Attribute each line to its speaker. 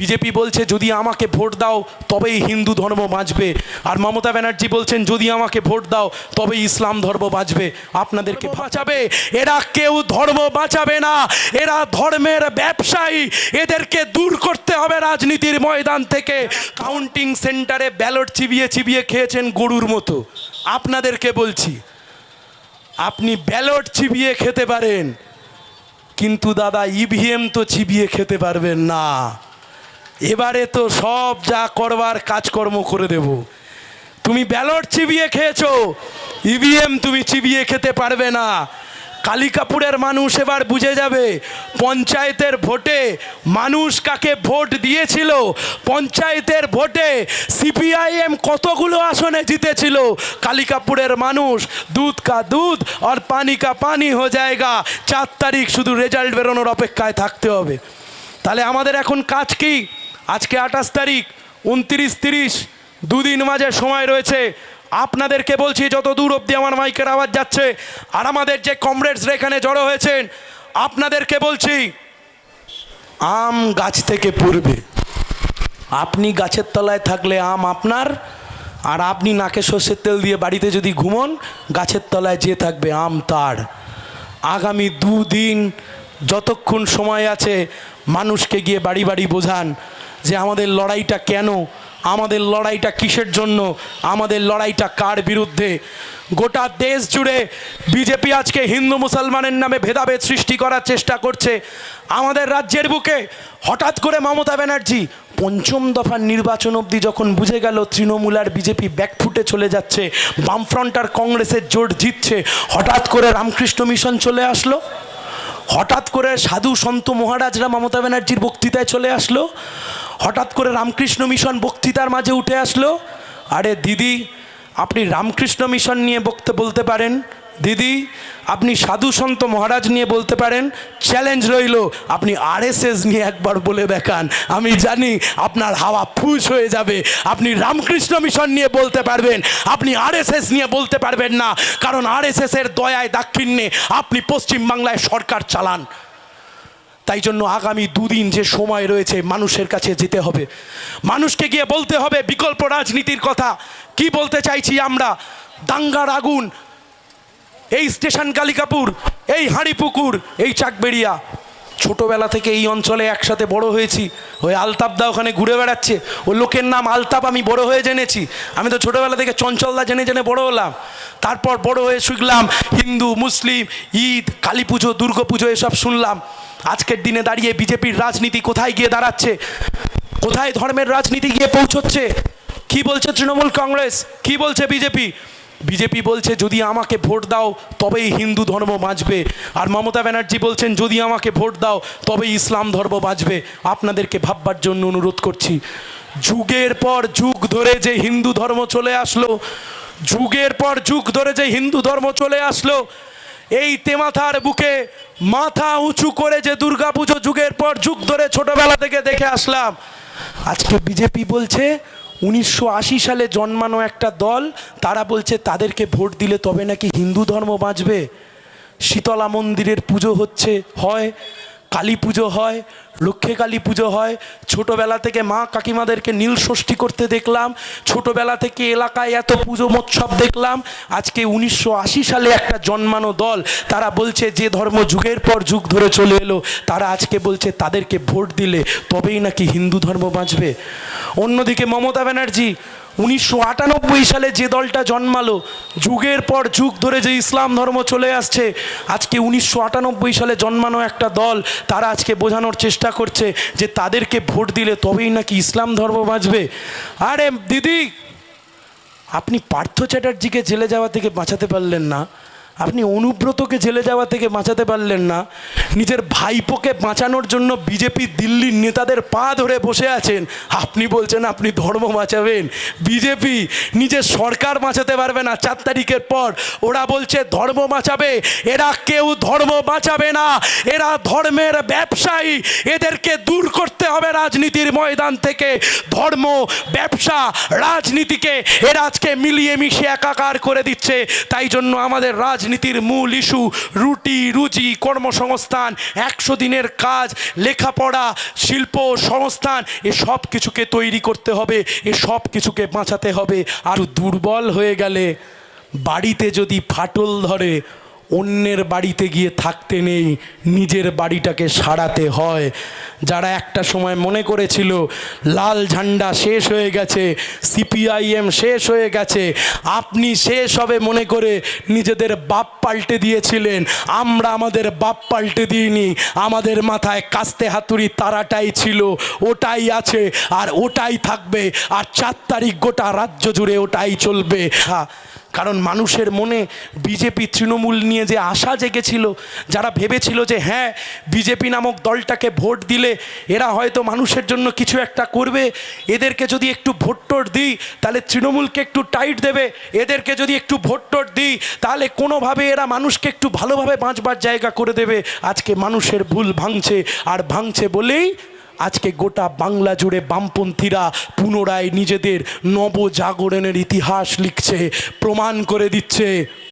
Speaker 1: BJP বলছে যদি আমাকে ভোট দাও তবেই হিন্দু ধর্ম বাঁচবে। আর মমতা ব্যানার্জি বলছেন যদি আমাকে ভোট দাও তবেই ইসলাম ধর্ম বাঁচবে। আপনাদেরকে বাঁচাবে? এরা কেউ ধর্ম বাঁচাবে না। এরা ধর্মের ব্যবসায়ী। এদেরকে দূর করতে হবে রাজনীতির ময়দান থেকে। কাউন্টিং সেন্টারে ব্যালট চিবিয়ে চিবিয়ে খেয়েছেন গরুর মতো। আপনাদেরকে বলছি আপনি ব্যালট চিবিয়ে খেতে পারেন কিন্তু দাদা ইভিএম তো চিবিয়ে খেতে পারবেন না। এবারে তো সব যা করবার কাজকর্ম করে দেব। তুমি ব্যালট চিবিয়ে খেয়েছো, ইভিএম তুমি চিবিয়ে খেতে পারবে না। কালিকাপুরের মানুষ এবার বুঝে যাবে, পঞ্চায়েতের ভোটে মানুষ কাকে ভোট দিয়েছিল, পঞ্চায়েতের ভোটে সিপিআইএম কতগুলো আসনে জিতেছিল। কালিকাপুরের মানুষ দুধ কা দুধ আর পানি কা পানি হো জায়গা, চার তারিখ শুধু রেজাল্ট বেরোনোর অপেক্ষায় থাকতে হবে। তাহলে আমাদের এখন কাজ কি? আজকে আঠাশ তারিখ, উনত্রিশ তিরিশ, দুদিন মাঝে সময় রয়েছে। আপনাদেরকে বলছি, যত দূর অবধি আমার মাইকের আওয়াজ যাচ্ছে আর আমাদের যে কমরেডসরা এখানে জড়ো হয়েছেন, আপনাদেরকে বলছি, আম গাছ থেকে পড়বে। আপনি গাছের তলায় থাকলে আম আপনার, আর আপনি নাকে সর্ষের তেল দিয়ে বাড়িতে যদি ঘুমন, গাছের তলায় যে থাকবে আম তার। আগামী দুদিন যতক্ষণ সময় আছে, মানুষকে গিয়ে বাড়ি বাড়ি বোঝান। যে আমাদের লড়াইটা কেন? আমাদের লড়াইটা কিসের জন্য? আমাদের লড়াইটা কার বিরুদ্ধে? গোটা দেশ জুড়ে বিজেপি আজকে হিন্দু মুসলমানের নামে ভেদাভেদ সৃষ্টি করার চেষ্টা করছে। আমাদের রাজ্যের বুকে হঠাৎ করে মমতা ব্যানার্জি পঞ্চম দফার নির্বাচন অবধি যখন বুঝে গেল তৃণমূল আর বিজেপি ব্যাকফুটে চলে যাচ্ছে, বামফ্রন্ট আর কংগ্রেসের জোট জিতছে, হঠাৎ করে রামকৃষ্ণ মিশন চলে আসলো? হঠাৎ করে সাধু সন্ত মহারাজরা মমতা ব্যানার্জির বক্তৃতায় চলে আসলো? হঠাৎ করে রামকৃষ্ণ মিশন বক্তৃতার মাঝে উঠে আসলো। আরে দিদি, আপনি রামকৃষ্ণ মিশন নিয়ে বক্তে বলতে পারেন। দিদি, আপনি সাধু সন্ত মহারাজ নিয়ে বলতে পারেন। চ্যালেঞ্জ রইল, আপনি আরএসএস নিয়ে একবার বলে দেখান। আমি জানি আপনার হাওয়া ফুস হয়ে যাবে। আপনি রামকৃষ্ণ মিশন নিয়ে বলতে পারবেন। আপনি আরএসএস নিয়ে বলতে পারবেন না। কারণ আরএসএস এর দয়ায় দাক্ষিণ্যে আপনি পশ্চিমবাংলায় সরকার চালান। তাই জন্য আগামী দুদিন যে সময় রয়েছে মানুষের কাছে যেতে হবে। মানুষকে গিয়ে বলতে হবে বিকল্প রাজনীতির কথা। কি বলতে চাইছি আমরা? দাঙ্গার আগুন। এই স্টেশন কালিকাপুর, এই হাঁড়িপুকুর, এই চাকবেড়িয়া। ছোটোবেলা থেকে এই অঞ্চলে একসাথে বড় হয়েছি। ওই আলতাপদা ওখানে ঘুরে বেড়াচ্ছে। ও লোকের নাম আলতাপ, আমি বড় হয়ে জেনেছি। আমি তো ছোটবেলা থেকে চঞ্চলদা জেনে জেনে বড় হলাম। তারপর বড় হয়ে শিখলাম হিন্দু, মুসলিম, ঈদ, কালী পুজো, দুর্গা পুজো, এসব শুনলাম। আজকের দিনে দাঁড়িয়ে বিজেপির রাজনীতি কোথায় গিয়ে দাঁড়াচ্ছে? কোথায় ধর্মের রাজনীতি গিয়ে পৌঁছচ্ছে? কি বলছে তৃণমূল কংগ্রেস? কি বলছে বিজেপি? বিজেপি বলছে, যদি আমাকে ভোট দাও, তবেই হিন্দু ধর্ম বাঁচবে। আর মমতা ব্যানার্জি বলছেন, যদি আমাকে ভোট দাও, তবেই ইসলাম ধর্ম বাঁচবে। আপনাদেরকে ভাববার জন্য অনুরোধ করছি। যুগের পর যুগ ধরে যে হিন্দু ধর্ম চলে আসলো, যুগের পর যুগ ধরে যে হিন্দু ধর্ম চলে আসলো, এই তেমাথার বুকে মাথা উঁচু করে যে দুর্গাপুজো যুগের পর যুগ ধরে ছোটবেলা থেকে দেখে আসলাম। আজকে বিজেপি বলছে, উনিশশো আশি সালে জন্মানো একটা দল, তারা বলছে তাদেরকে ভোট দিলে তবে নাকি হিন্দু ধর্ম বাঁচবে। শীতলা মন্দিরের পুজো হচ্ছে, হয়। কালী পুজো হয়, লক্ষ্মী কালী পুজো হয়। ছোটবেলা থেকে মা কাকিমাদেরকে নীল ষষ্ঠী করতে দেখলাম। ছোটবেলা থেকে এলাকায় এত পুজো মৎসব দেখলাম। আজকে উনিশশো আশি সালে একটা জন্মানো দল, তারা বলছে যে ধর্ম যুগের পর যুগ ধরে চলে এলো। তারা আজকে বলছে তাদেরকে ভোট দিলে তবেই নাকি হিন্দু ধর্ম বাঁচবে। অন্যদিকে মমতা ব্যানার্জি উনিশশো আটানব্বই সালে যে দলটা জন্মালো, যুগের পর যুগ ধরে যে ইসলাম ধর্ম চলে আসছে, আজকে উনিশশো আটানব্বই সালে জন্মানো একটা দল, তারা আজকে বোঝানোর চেষ্টা করছে যে তাদেরকে ভোট দিলে তবেই নাকি ইসলাম ধর্ম বাঁচবে। আরে দিদি, আপনি পার্থ চ্যাটার্জিকে জেলে যাওয়া থেকে বাঁচাতে পারলেন না। আপনি অনুব্রতকে জেলে যাওয়া থেকে বাঁচাতে পারলেন না। নিজের ভাইপোকে বাঁচানোর জন্য বিজেপি দিল্লির নেতাদের পা ধরে বসে আছেন। আপনি বলছেন আপনি ধর্ম বাঁচাবেন। বিজেপি নিজের সরকার বাঁচাতে পারবে না। চার তারিখের পর ওরা বলছে, ধর্ম বাঁচাবে। এরা কেউ ধর্ম বাঁচাবে না। এরা ধর্মের ব্যবসায়ী। এদেরকে দূর করতে হবে রাজনীতির ময়দান থেকে। ধর্ম, ব্যবসা, রাজনীতিকে এরা আজকে মিলিয়ে মিশিয়ে একাকার করে দিচ্ছে। তাই জন্য আমাদের রাজনীতি রাজনীতির মূল ইস্যু, রুটি, রুজি, কর্মসংস্থান, একশো দিনের কাজ, লেখাপড়া, শিল্প, সংস্থান, এ সব কিছুকে তৈরি করতে হবে, এ সব কিছুকে বাঁচাতে হবে। আর দুর্বল হয়ে গেলে বাড়িতে যদি ফাটল ধরে অন্যের বাড়িতে গিয়ে থাকতে নেই, নিজের বাড়িটাকে সারাতে হয়। যারা একটা সময় মনে করেছিল, লাল ঝান্ডা শেষ হয়ে গেছে, সিপিআইএম শেষ হয়ে গেছে, আপনি শেষ হবে মনে করে নিজেদের বাপ পাল্টে দিয়েছিলেন। আমরা আমাদের বাপ পাল্টে দিইনি, আমাদের মাথায় কাস্তে হাতুড়ি তারাটাই ছিল, ওটাই আছে, আর ওটাই থাকবে, আর চার তারিখ গোটা রাজ্য জুড়ে ওটাই চলবে। হ্যাঁ কারণ মানুষের মনে বিজেপি তৃণমূল নিয়ে যে আশা জেগেছিল, যারা ভেবেছিল যে হ্যাঁ বিজেপি নামক দলটাকে ভোট দিলে এরা হয়তো মানুষের জন্য কিছু একটা করবে, এদেরকে যদি একটু ভোট টোট দিই, তাহলে তৃণমূলকে একটু টাইট দেবে, এদেরকে যদি একটু ভোট টোট দিই, তাহলে কোনোভাবে এরা মানুষকে একটু ভালোভাবে বাঁচবার জায়গা করে দেবে। আজকে মানুষের ভুল ভাঙছে, আর ভাঙছে বলেই আজকে গোটা বাংলা জুড়ে বামপন্থীরা পুনরায় নিজেদের নবজাগরণের ইতিহাস লিখছে প্রমাণ করে দিচ্ছে।